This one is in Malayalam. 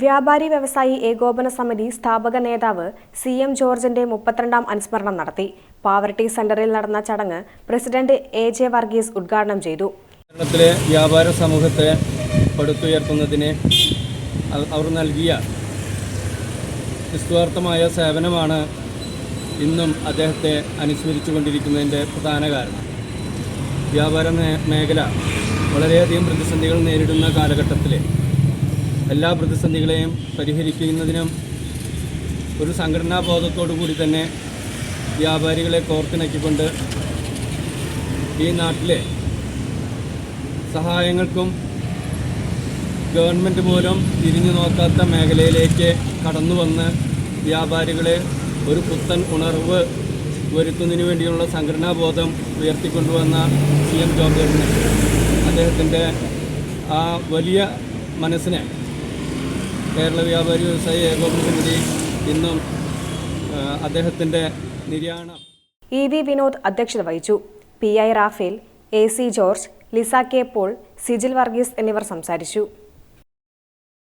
വ്യാപാരി വ്യവസായി ഏകോപന സമിതി സ്ഥാപക നേതാവ് സി എം ജോർജിന്റെ മുപ്പത്തിരണ്ടാം അനുസ്മരണം നടത്തി. പാവർട്ടി സെന്ററിൽ നടന്ന ചടങ്ങ് പ്രസിഡന്റ് എ ജെ വർഗീസ് ഉദ്ഘാടനം ചെയ്തു. കേരളത്തിലെ വ്യാപാര സമൂഹത്തെ പടുത്തുയർത്തുന്നതിന് അവ- അവർ നൽകിയ നിസ്വാർത്ഥമായ സേവനമാണ് ഇന്നും അദ്ദേഹത്തെ അനുസ്മരിച്ചു കൊണ്ടിരിക്കുന്നതിന്റെ പ്രധാന കാരണം. വ്യാപാര മേഖല വളരെയധികം പ്രതിസന്ധികൾ നേരിടുന്ന കാലഘട്ടത്തിൽ എല്ലാ പ്രതിസന്ധികളെയും പരിഹരിക്കുന്നതിനും ഒരു സംഘടനാ ബോധത്തോടു കൂടി തന്നെ വ്യാപാരികളെ കോർത്തിണക്കിക്കൊണ്ട് ഈ നാട്ടിലെ സഹായങ്ങൾക്കും ഗവൺമെന്റ് പോലും തിരിഞ്ഞു നോക്കാത്ത മേഖലയിലേക്ക് കടന്നു വന്ന് വ്യാപാരികളെ ഒരു പുത്തൻ ഉണർവ് വരുത്തുന്നതിന് വേണ്ടിയുള്ള സംഘടനാ ബോധം ഉയർത്തിക്കൊണ്ടുവന്ന സി എം ജോർജേട്ടന് അദ്ദേഹത്തിന്റെ ആ വലിയ മനസ്സിനെ കേരള വ്യാപാരി വ്യവസായി ഏകോപന സമിതി ഇന്നും അദ്ദേഹത്തിന്റെ നിര്യാണം. ഇ വി വിനോദ് അധ്യക്ഷത വഹിച്ചു. P I Raphael A C George Lisa K Paul Sijil Varghese എന്നിവർ സംസാരിച്ചു.